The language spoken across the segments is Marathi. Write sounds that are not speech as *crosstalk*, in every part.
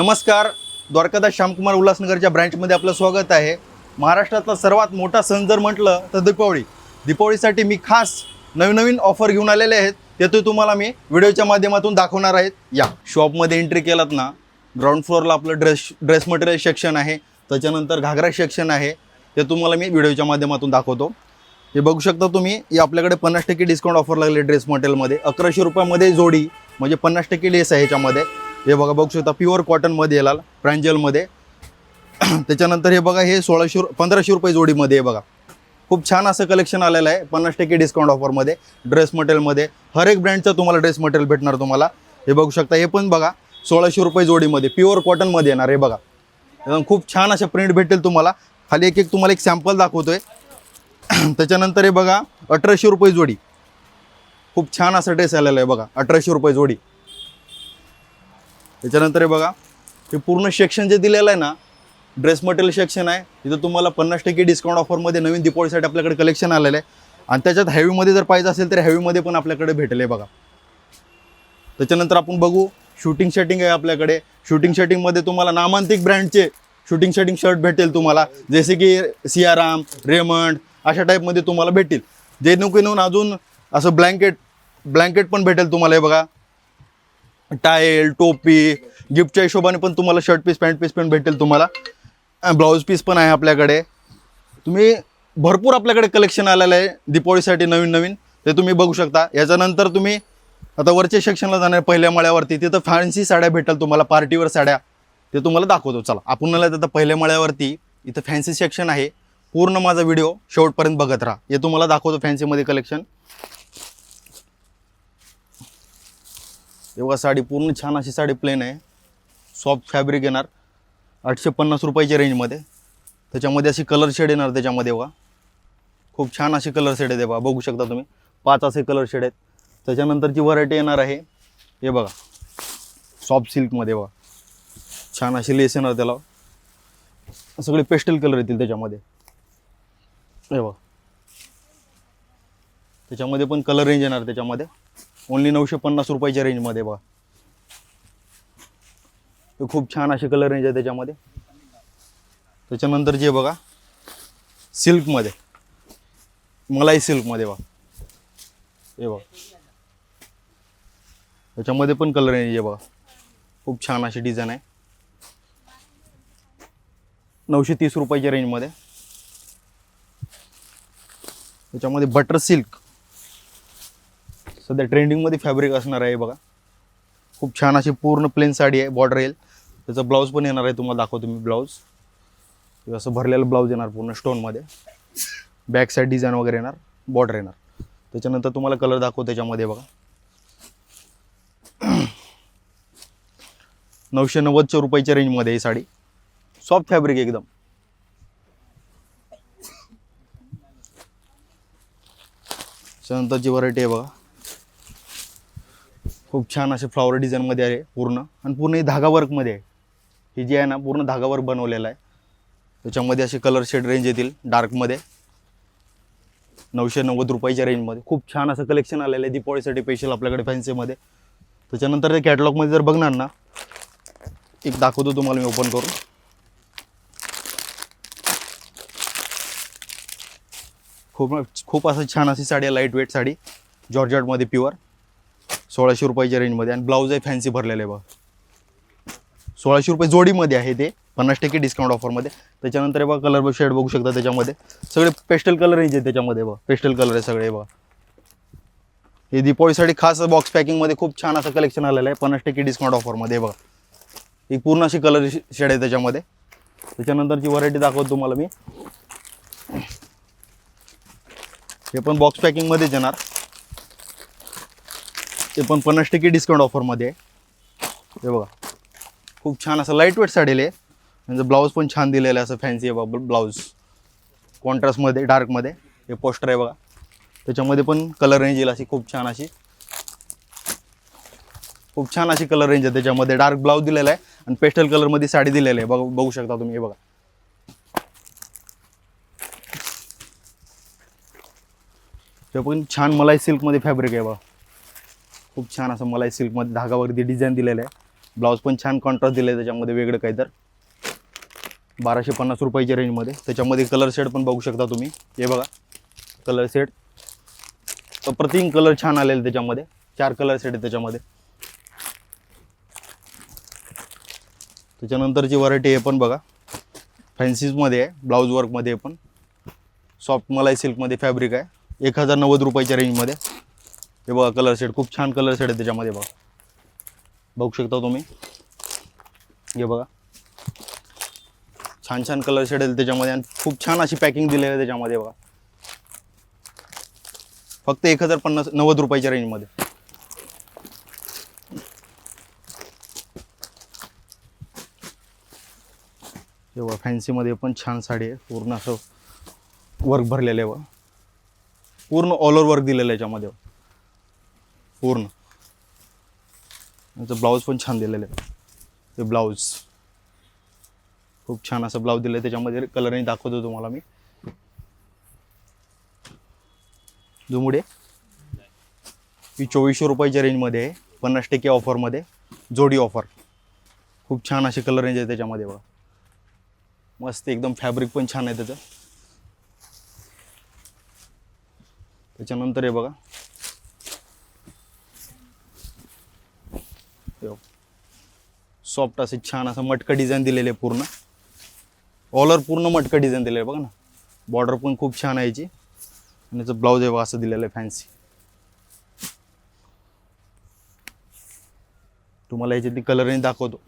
नमस्कार द्वारकादास श्यामकुमार उल्हासनगरच्या ब्रँचमध्ये आपलं स्वागत आहे. महाराष्ट्रातला सर्वात मोठा सण जर म्हटलं तर दीपावली. दीपावलीसाठी मी खास नवीन नवीन ऑफर घेऊन आलेले आहेत. ते तो तुम्हाला मी व्हिडिओच्या माध्यमातून दाखवणार आहेत. या शॉपमध्ये एंट्री केलात ना ग्राउंड फ्लोअरला आपलं ड्रेस ड्रेस मटेरियल सेक्शन आहे. त्याच्यानंतर घागरा सेक्शन आहे. ते तुम्हाला मी व्हिडिओच्या माध्यमातून दाखवतो. हे बघू शकता तुम्ही हे आपल्याकडे पन्नास टक्के डिस्काउंट ऑफर लागले ड्रेस मटेरियलमध्ये अकराशे रुपयामध्ये जोडी म्हणजे पन्नास टक्के लेस आहे ह्याच्यामध्ये हे बघा बघू शकता प्युअर कॉटनमध्ये येणार प्रांजलमध्ये त्याच्यानंतर हे बघा हे सोळाशे पंधराशे रुपये जोडीमध्ये आहे बघा. खूप छान असं कलेक्शन आलेलं आहे पन्नास टक्के डिस्काउंट ऑफरमध्ये ड्रेस मटेरियलमध्ये हर एक ब्रँडचं तुम्हाला ड्रेस मटेरियल भेटणार तुम्हाला. हे बघू शकता हे पण बघा सोळाशे रुपये जोडीमध्ये प्युअर कॉटनमध्ये येणार हे बघा. एकदम खूप छान अशा प्रिंट भेटेल तुम्हाला. खाली एक एक तुम्हाला एक सॅम्पल दाखवतोय. *clears throat* त्याच्यानंतर हे बघा अठराशे रुपये जोडी. खूप छान असा ड्रेस आलेला आहे बघा अठराशे रुपये जोडी. त्याच्यानंतर हे बघा हे पूर्ण सेक्शन जे दिलेलं आहे ना ड्रेस मटेरियल सेक्शन आहे. तिथं तुम्हाला पन्नास टक्के डिस्काउंट ऑफरमध्ये नवीन दिपावलीसाठी आपल्याकडे कलेक्शन आलेलं आहे. आणि त्याच्यात हॅवीमध्ये जर पाहिजे असेल तर हॅवीमध्ये पण आपल्याकडे भेटेल आहे बघा. त्याच्यानंतर आपण बघू शूटिंग शर्टिंग आहे आपल्याकडे. शूटिंग शर्टिंगमध्ये तुम्हाला नामांतिक ब्रँडचे शूटिंग शर्टिंग शर्ट भेटेल तुम्हाला. जसे की सियाराम रेमंड अशा टाईपमध्ये तुम्हाला भेटेल जे नको नेऊन अजून असं ब्लँकेट ब्लँकेट पण भेटेल तुम्हाला हे बघा. टायल टोपी गिफ्टच्या हिशोबाने पण तुम्हाला शर्ट पीस पॅन्ट पीस पण भेटेल तुम्हाला. ब्लाऊज पीस पण आहे आपल्याकडे. तुम्ही भरपूर आपल्याकडे कलेक्शन आलेलं आहे दीपावळीसाठी नवीन नवीन. ते तुम्ही बघू शकता. याच्यानंतर तुम्ही आता वरच्या सेक्शनला जाणार पहिल्या माळ्यावरती तिथं फॅन्सी साड्या भेटेल तुम्हाला पार्टीवर साड्या. ते तुम्हाला दाखवतो. चला आपण आलं आता पहिल्या माळ्यावरती. इथं फॅन्सी सेक्शन आहे. पूर्ण माझा व्हिडिओ शेवटपर्यंत बघत राहा. हे तुम्हाला दाखवतो फॅन्सीमध्ये कलेक्शन तेव्हा साडी पूर्ण छान अशी साडी प्लेन आहे. सॉफ्ट फॅब्रिक येणार. आठशे पन्नास रुपयाच्या रेंजमध्ये त्याच्यामध्ये अशी कलर शेड येणार त्याच्यामध्ये बघा. खूप छान अशी कलर शेड आहे बघा. बघू शकता तुम्ही. पाच असे कलर शेड आहेत. त्याच्यानंतरची व्हरायटी येणार आहे. हे बघा. सॉफ्ट सिल्कमध्ये बघा. छान अशी लेस येणार त्याला. सगळे पेस्टल कलर येतील त्याच्यामध्ये. हे बघा. त्याच्यामध्ये पण कलर रेंज येणार त्याच्यामध्ये. ओन्ली नऊशे पन्नास रुपयाच्या रेंजमध्ये बघा. हे खूप छान असे कलर रेंज आहे त्याच्यामध्ये. त्याच्यानंतर जे बघा सिल्कमध्ये मलाई सिल्कमध्ये बघा. हे बघा. त्याच्यामध्ये पण कलर रेंज आहे बघा. खूप छान अशी डिझाईन आहे. नऊशे तीस रुपयाच्या रेंजमध्ये त्याच्यामध्ये बटर सिल्क सध्या ट्रेंडिंगमध्ये फॅब्रिक असणार आहे बघा. खूप छान अशी पूर्ण प्लेन साडी आहे बॉर्डर येईल. त्याचा ब्लाऊज पण येणार आहे तुम्हाला दाखवतो मी ब्लाऊज असं भरलेलं ब्लाऊज येणार पूर्ण स्टोनमध्ये बॅक साईड डिझाईन वगैरे येणार बॉर्डर येणार. त्याच्यानंतर तुम्हाला कलर दाखवतो त्याच्यामध्ये बघा. *clears throat* नऊशे नव्वदच्या रुपयाच्या रेंजमध्ये ही साडी. सॉफ्ट फॅब्रिक एकदम. त्याच्यानंतरची व्हरायटी आहे बघा. खूप छान असे फ्लॉवर डिझाईनमध्ये आहे पूर्ण. आणि पूर्ण हे धागा वर्कमध्ये आहे. हे जे आहे ना पूर्ण धागा वर्क बनवलेलं आहे. त्याच्यामध्ये असे कलर शेड रेंज येतील डार्कमध्ये नऊशे नव्वद रुपयाच्या रेंजमध्ये खूप छान असं कलेक्शन आलेलं आहे दिपावळीसाठी स्पेशल आपल्याकडे फॅन्सीमध्ये त्याच्यानंतर ते कॅटलॉगमध्ये जर बघणार ना एक दाखवतो तुम्हाला मी ओपन करून. खूप खूप असं छान अशी साडी आहे लाइट वेट साडी जॉर्जटमध्ये प्युअर सोळाशे रुपयाच्या रेंजमध्ये आणि ब्लाऊज आहे फॅन्सी भरलेलं आहे बघा. सोळाशे रुपये जोडीमध्ये आहे ते पन्नास टक्के डिस्काउंट ऑफरमध्ये त्याच्यानंतर बघा कलर शेड बघू शकता त्याच्यामध्ये. सगळे पेस्टल कलर रेंज आहे त्याच्यामध्ये बघा. पेस्टल कलर आहे सगळे बघा. हे दीपावलीसाठी खास बॉक्स पॅकिंगमध्ये खूप छान असं कलेक्शन आलेलं आहे. पन्नास टक्के डिस्काउंट ऑफरमध्ये बघा. एक पूर्ण अशी कलर शेड आहे त्याच्यामध्ये. त्याच्यानंतरची व्हरायटी दाखवतो तुम्हाला मी. हे पण बॉक्स पॅकिंगमध्येच येणार. ते पण पन्नास टक्के डिस्काउंट ऑफरमध्ये आहे. हे बघा. खूप छान असं लाइट वेट साडेल आहे. म्हणजे ब्लाऊज पण छान दिलेलं आहे असं फॅन्सी आहे बाबा ब्लाऊज कॉन्ट्रास्टमध्ये डार्कमध्ये हे पोस्टर आहे बघा. त्याच्यामध्ये पण कलर रेंज येईल अशी खूप छान अशी. खूप छान अशी कलर रेंज आहे त्याच्यामध्ये. डार्क ब्लाऊज दिलेला आहे आणि पेस्टल कलरमध्ये साडी दिलेली आहे. बघ बघू शकता तुम्ही हे बघा. ते पण छान मलाई सिल्कमध्ये फॅब्रिक आहे बघा. खूप छान असं मलाई सिल्कमध्ये धागा वगैरे डिझाईन दिलेलं आहे. ब्लाऊज पण छान कॉन्ट्रास्ट दिलं आहे त्याच्यामध्ये वेगळं काही तर. बाराशे पन्नास रुपयाच्या रेंजमध्ये त्याच्यामध्ये कलर शेड पण बघू शकता तुम्ही. हे बघा कलर सेट अप्रतिम कलर छान आलेले त्याच्यामध्ये. चार कलर सेट आहे त्याच्यामध्ये. त्याच्यानंतरची व्हरायटी आहे पण बघा. फॅन्सीजमध्ये आहे ब्लाऊज वर्कमध्ये पण. सॉफ्ट मलाई सिल्कमध्ये फॅब्रिक आहे. एक हजार नव्वद रुपयाच्या रेंजमध्ये हे बघा कलर शेड खूप छान कलर शेड आहे त्याच्यामध्ये बघा. बघू शकता तुम्ही? हे बघा. छान छान कलर शेड आहे त्याच्यामध्ये आणि खूप छान अशी पॅकिंग दिलेली आहे त्याच्यामध्ये बघा. फक्त एक हजार पन्नास नव्वद रुपयाच्या रेंजमध्ये हे बघा फॅन्सीमध्ये पण छान साडी आहे. पूर्ण असं वर्क भरलेलं आहे बघा. पूर्ण ऑल ओव्हर वर्क दिलेलं आहे याच्यामध्ये पूर्ण. याचं ब्लाऊज पण छान दिलेलं आहे ते ब्लाऊज खूप छान असं ब्लाऊज दिलं आहे त्याच्यामध्ये कलरही दाखवतो तुम्हाला मी. जुमुडे ही चोवीसशे रुपयाच्या रेंजमध्ये आहे. पन्नास टक्के ऑफरमध्ये जोडी ऑफर खूप छान असे कलर रेंज आहे त्याच्यामध्ये बघा. मस्त एकदम फॅब्रिक पण छान आहे त्याचं. त्याच्यानंतर हे बघा. सॉफ्ट असे छान असं मटकं डिझाईन दिलेले आहे पूर्ण. ऑलर पूर्ण मटकं डिझाईन दिलेलं आहे बघा ना. बॉर्डर पण खूप छान आहे याची. आणि याचं ब्लाऊज आहे बघा असं दिलेलं आहे फॅन्सी तुम्हाला याच्यातली कलरही दाखवतो.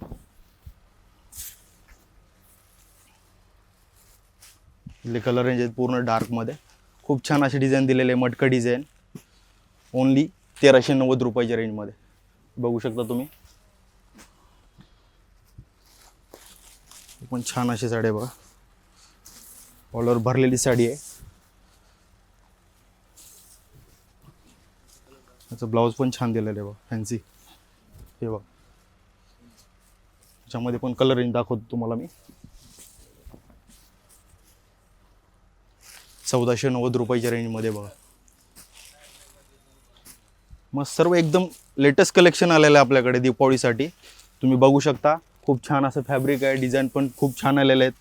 इथले कलर रेंज आहेत पूर्ण डार्कमध्ये खूप छान अशी डिझाईन दिलेले आहे मटकं डिझाईन ओनली तेराशे नव्वद रुपयाच्या रेंजमध्ये बघू शकता तुम्ही. पण छान अशी साडी आहे बघा. ऑलवर भरलेली साडी आहे. त्याचं ब्लाऊज पण छान दिलेलं आहे बघा फॅन्सी हे बघा. त्याच्यामध्ये पण कलर रेंज दाखवतो तुम्हाला मी. चौदाशे नव्वद रुपयाच्या रेंजमध्ये बघा. मग सर्व एकदम लेटेस्ट कलेक्शन आलेलं आहे आपल्याकडे दीपावळीसाठी. तुम्ही बघू शकता. खूप छान असं फॅब्रिक आहे डिझाईन पण खूप छान आलेले आहेत.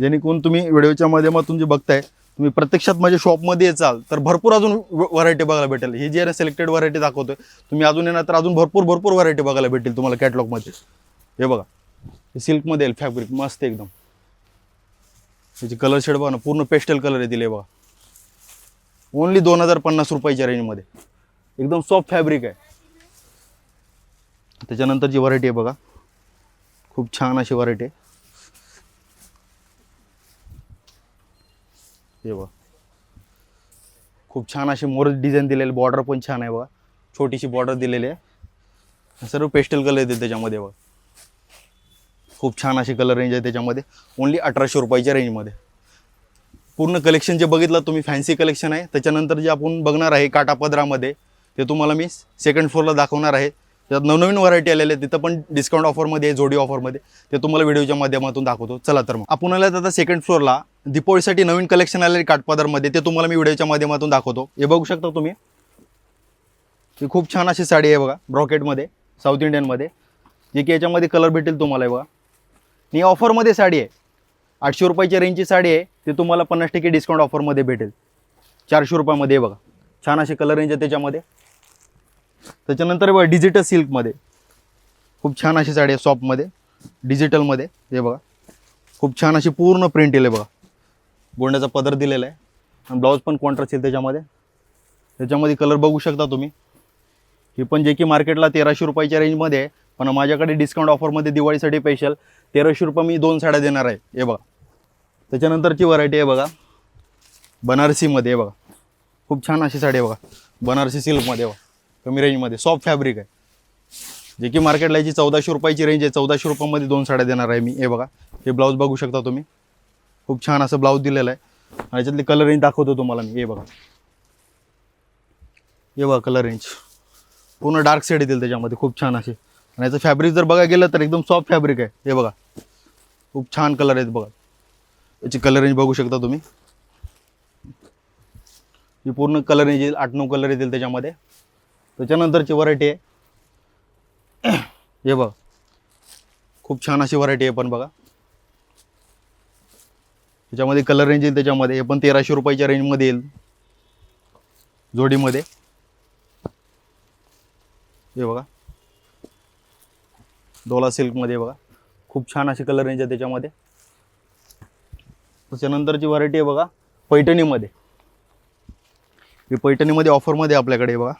जेणेकरून तुम्ही व्हिडिओच्या माध्यमातून जे बघताय तुम्ही प्रत्यक्षात माझ्या शॉपमध्ये येचाल तर भरपूर अजून व्हरायटी बघायला भेटेल. ही जी आहे सिलेक्टेड व्हरायटी दाखवतोय तुम्ही अजून येणार तर अजून भरपूर भरपूर व्हरायटी बघायला भेटेल तुम्हाला कॅटलॉगमध्ये हे बघा हे सिल्कमध्ये येईल फॅब्रिक मस्त एकदम. त्याची कलर शेड बघा ना पूर्ण पेस्टल कलर आहे दिले बघा. ओनली दोन हजार पन्नास रुपयाच्या रेंजमध्ये एकदम सॉफ्ट फॅब्रिक आहे. त्याच्यानंतरची व्हरायटी आहे बघा. खूप छान अशी व्हरायटी आहे. हे बघा. खूप छान अशी मोर डिझाईन दिलेली बॉर्डर पण छान आहे बघा. छोटीशी बॉर्डर दिलेली आहे. सर्व पेस्टल कलर येते त्याच्यामध्ये बघा. खूप छान अशी कलर रेंज आहे त्याच्यामध्ये. ओनली अठराशे रुपयाच्या रेंजमध्ये पूर्ण कलेक्शन जे बघितलं तुम्ही फॅन्सी कलेक्शन आहे. त्याच्यानंतर जे आपण बघणार आहे काटापदरामध्ये ते तुम्हाला मी सेकंड फ्लोअरला दाखवणार आहे. त्यात नवनवीन व्हरायटी आलेले आहेत. तिथं पण डिस्काउंट ऑफरमध्ये आहे जोडी ऑफरमध्ये ते तुम्हाला व्हिडिओच्या माध्यमातून दाखवतो. चला तर मग. आपण आता सेकंड फ्लोअरला दीपोळीसाठी नवीन कलेक्शन आलेले काठपदरमध्ये. ते तुम्हाला मी व्हिडिओच्या माध्यमातून दाखवतो. हे बघू शकता तुम्ही. ही खूप छान अशी साडी आहे बघा ब्रॉकेटमध्ये साऊथ इंडियनमध्ये जे की याच्यामध्ये कलर भेटेल तुम्हाला बघा. ही ऑफरमध्ये साडी आहे. आठशे रुपयाच्या रेंजची साडी आहे. ती तुम्हाला पन्नास टक्के डिस्काउंट ऑफरमध्ये भेटेल. चारशे रुपयामध्ये आहे बघा. छान अशी कलर रेंज आहे त्याच्यामध्ये. त्याच्यानंतर हे बघा डिजिटल सिल्कमध्ये खूप छान अशी साडी आहे सॉफ्टमध्ये डिजिटलमध्ये हे बघा खूप छान अशी पूर्ण प्रिंट येईल बघा. गोंड्याचा पदर दिलेला आहे. आणि ब्लाऊज पण कॉन्ट्रास्ट येईल त्याच्यामध्ये. त्याच्यामध्ये कलर बघू शकता तुम्ही. ही पण जे की मार्केटला तेराशे रुपयाच्या रेंजमध्ये आहे. पण माझ्याकडे डिस्काउंट ऑफरमध्ये दिवाळीसाठी स्पेशल तेराशे रुपये मी दोन साड्या देणार आहे. हे बघा. त्याच्यानंतरची व्हरायटी आहे बघा. बनारसीमध्ये आहे बघा. खूप छान अशी साडी आहे बघा. बनारसी सिल्कमध्ये बघा. कमी रेंजमध्ये सॉफ्ट फॅब्रिक आहे. जे की मार्केटला याची चौदाशे रुपयाची रेंज आहे. चौदाशे रुपयामध्ये दोन साड्या देणार आहे मी. हे बघा. हे ब्लाऊज बघू शकता तुम्ही. खूप छान असं ब्लाऊज दिलेलं आहे. आणि याच्यातली कलर रेंज दाखवतो तुम्हाला मी. हे बघा. हे बघा कलर रेंज पूर्ण डार्क शेड येतील त्याच्यामध्ये. खूप छान असे. आणि याचं फॅब्रिक जर बघा गेलं तर एकदम सॉफ्ट फॅब्रिक आहे. हे बघा. खूप छान कलर आहेत बघा. याची कलर रेंज बघू शकता तुम्ही. ही पूर्ण कलर रेंज येईल. आठ नऊ कलर येतील त्याच्यामध्ये. त्याच्यानंतरची व्हरायटी आहे. हे बघ. खूप छान अशी व्हरायटी आहे पण बघा. त्याच्यामध्ये कलर रेंज येईल त्याच्यामध्ये. हे पण तेराशे रुपयाच्या रेंजमध्ये येईल. जोडीमध्ये. हे बघा. डोला सिल्कमध्ये बघा. खूप छान अशी कलर रेंज आहे त्याच्यामध्ये. त्याच्यानंतरची व्हरायटी आहे बघा. पैठणीमध्ये. ही पैठणीमध्ये ऑफरमध्ये आपल्याकडे बघा.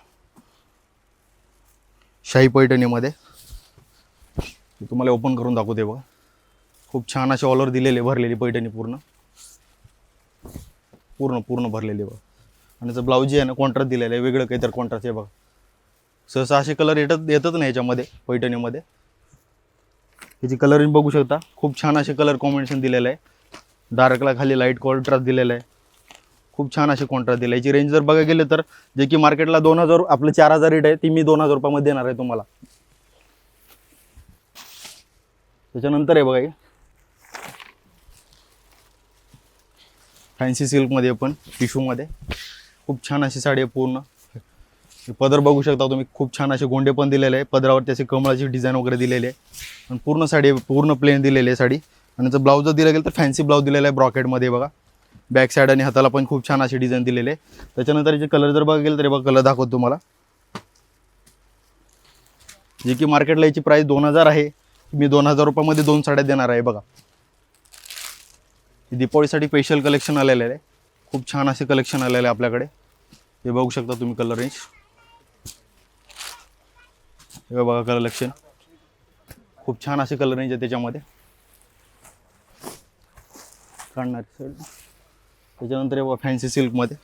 शाही पैठणीमध्ये. मी तुम्हाला ओपन करून दाखवते बघा. खूप छान असे ऑलर दिलेले भरलेली पैठणी पूर्ण. पूर्ण पूर्ण भरलेली बघा. आणि जर ब्लाऊज जे आहे ना कॉन्ट्रास्ट दिलेलं आहे वेगळं काहीतरी कॉन्ट्रास्ट आहे बघा. सहसा असे कलर येतच येतच नाही याच्यामध्ये पैठणीमध्ये. याची कलरिंग बघू शकता. खूप छान असे कलर कॉम्बिनेशन दिलेलं आहे. डार्कला खाली लाइट कॉन्ट्रास्ट दिलेलं आहे. खूप छान अशी कॉन्ट्रास्ट दिला. याची रेंज जर बघायला गेलं तर जे की मार्केटला दोन हजार आपलं चार हजार रेट आहे ती मी दोन हजार रुपयामध्ये देणार आहे तुम्हाला. त्याच्यानंतर आहे बघा हे. फॅन्सी सिल्कमध्ये पण टिशूमध्ये खूप छान अशी साडी आहे पूर्ण. पदर बघू शकता तुम्ही खूप छान असे गोंडे पण दिलेले आहे. पदरावरती असे कमळाची डिझाईन वगैरे दिलेली आहे. आणि पूर्ण साडी पूर्ण प्लेन दिलेली आहे साडी. आणि जर ब्लाऊज जर दिला गेलं तर फॅन्सी ब्लाऊज दिलेला आहे ब्रॉकेटमध्ये बघा. बॅक साईड आणि हाताला पण खूप छान अशी डिझाईन दिलेली आहे. त्याच्यानंतर याचे कलर जर बघा गेलं तरी बघा कलर दाखवतो तुम्हाला. जे की मार्केटला याची प्राईस दोन हजार आहे. मी दोन हजार रुपयामध्ये दोन साड्या देणार आहे बघा. दीपावळीसाठी दीपावलीसाठी स्पेशल कलेक्शन आलेलं आहे. खूप छान असे कलेक्शन आलेलं आहे आपल्याकडे. हे बघू शकता तुम्ही कलर रेंज हे बघा कलेक्शन खूप छान असे कलर रेंज आहे त्याच्यामध्ये. काढणार. त्याच्यानंतर हे फॅन्सी सिल्कमध्ये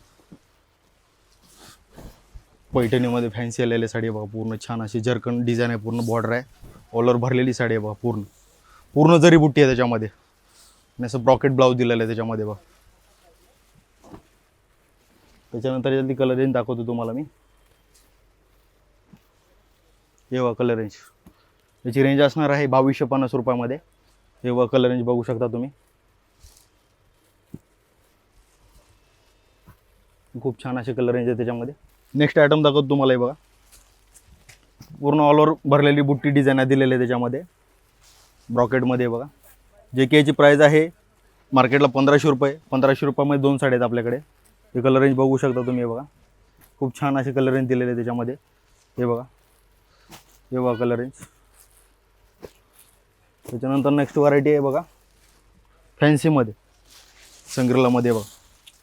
पैठणीमध्ये फॅन्सी आलेली साडी आहे बघा पूर्ण छान अशी जरकन डिझाईन आहे पूर्ण बॉर्डर आहे. ऑलर भरलेली साडी आहे बघा पूर्ण. पूर्ण जरी बुट्टी आहे त्याच्यामध्ये. आणि असं ब्रॉकेट ब्लाऊज दिलेलं आहे त्याच्यामध्ये बघा. त्याच्यानंतर याची कलर रेंज दाखवतो तुम्हाला मी. हे बघा कलर रेंज याची रेंज असणार आहे बावीसशे पन्नास रुपयामध्ये. हे बघा कलर रेंज बघू शकता तुम्ही. खूप छान असे कलर रेंज आहे त्याच्यामध्ये. नेक्स्ट आयटम दाखवतो तुम्हाला हे बघा. पूर्ण ऑल ओव्हर भरलेली बुट्टी डिझाईन दिलेली आहे त्याच्यामध्ये. ब्रॉकेटमध्ये बघा. जे की याची प्राईज आहे. मार्केटला पंधराशे रुपये. पंधराशे रुपयामध्ये दोन साड्या आहेत आपल्याकडे. हे कलर रेंज बघू शकता तुम्ही हे बघा. खूप छान असे कलर रेंज दिलेले आहे त्याच्यामध्ये. हे बघा. हे बघा कलर रेंज त्याच्यानंतर नेक्स्ट व्हरायटी आहे बघा. फॅन्सीमध्ये संग्रलामध्ये बघा.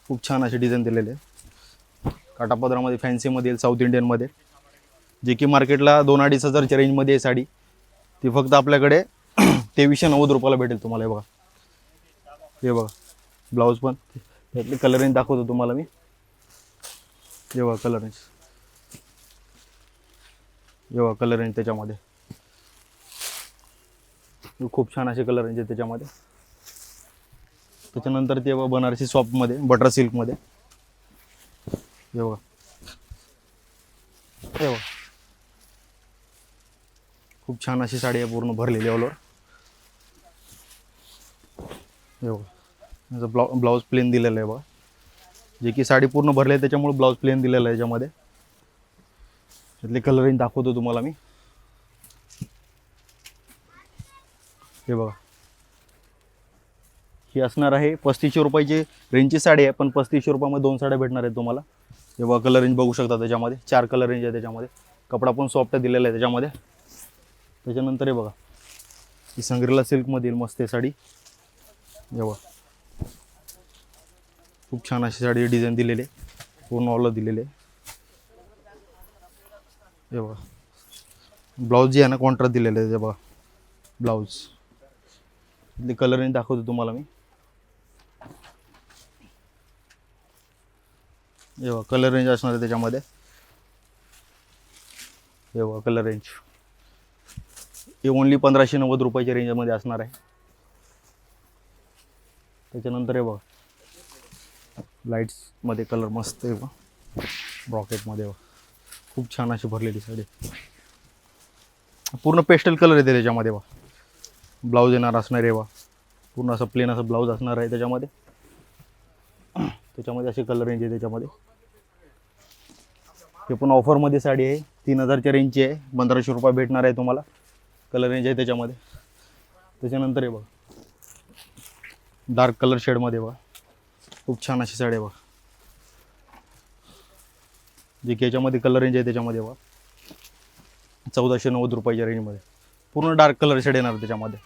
खूप छान असे डिझाईन दिलेले आहे. काटापदरामध्ये फॅन्सीमध्ये येईल साऊथ इंडियनमध्ये. जे की मार्केटला दोन अडीच हजारच्या रेंजमध्ये आहे साडी. ती फक्त आपल्याकडे *clears throat* तेवीसशे नव्वद रुपयाला भेटेल तुम्हाला हे बघा. हे बघा ब्लाऊज पण. त्यातले कलर रेंज दाखवतो तुम्हाला मी. हे बघा कलर रेंज हे बघा कलर रेंज त्याच्यामध्ये. खूप छान असे कलर रेंज आहे त्याच्यामध्ये. त्याच्यानंतर ते बघा बनारसी शॉपमध्ये बटर सिल्कमध्ये हे बघा हे बघा खूप छान अशी साडी आहे पूर्ण भरलेली ऑलवर हे बघा ब्लाउ ब्लाऊज प्लेन दिलेलं आहे बघा. जे की साडी पूर्ण भरली आहे त्याच्यामुळे ब्लाऊज प्लेन दिलेलं आहे याच्यामध्ये. त्यातले कलर दाखवतो तुम्हाला मी. हे बघा. ही असणार आहे पस्तीसशे रुपयाची रेंजची साडी आहे पण पस्तीसशे रुपयामध्ये दोन साड्या भेटणार आहेत तुम्हाला. हे बघा कलर रेंज बघू शकता त्याच्यामध्ये. चार कलर रेंज आहे त्याच्यामध्ये. कपडा पण सॉफ्ट दिलेला आहे त्याच्यामध्ये. त्याच्यानंतर हे बघा. ही संग्रीला सिल्कमध्ये येईल मस्त आहे साडी. हे बघा. खूप छान अशी साडी डिझाईन दिलेली आहे. पूर्ण ऑल दिलेले आहे. हे बघा. ब्लाऊज जे आहे ना कॉन्ट्रास्ट दिलेलं आहे बघा. ब्लाऊज इथले कलर रेंज दाखवतो तुम्हाला मी. हे बघा कलर रेंज असणार आहे त्याच्यामध्ये. हे बघा कलर रेंज हे ओनली पंधराशे नव्वद रुपयाच्या रेंजमध्ये असणार आहे. त्याच्यानंतर हे बघा लाईट्समध्ये कलर मस्त आहे बघा. ब्रॉकेटमध्ये बघा. खूप छान अशी भरलेली साडी. पूर्ण पेस्टल कलर येते त्याच्यामध्ये बघा. ब्लाऊज येणार असणार आहे बा पूर्ण असं प्लेन असं ब्लाऊज असणार आहे त्याच्यामध्ये. त्याच्यामध्ये असे कलर रेंज आहे त्याच्यामध्ये. हे पण ऑफरमध्ये साडी आहे. तीन हजारच्या रेंजची आहे. पंधराशे रुपये भेटणार आहे तुम्हाला. कलर रेंज आहे त्याच्यामध्ये. त्याच्यानंतर आहे बघा. डार्क कलर शेडमध्ये बघा. खूप छान अशी साडी आहे बघा. जे की याच्यामध्ये कलर रेंज आहे त्याच्यामध्ये बघा. चौदाशे नव्वद रुपयाच्या रेंजमध्ये पूर्ण डार्क कलर शेड येणार त्याच्यामध्ये.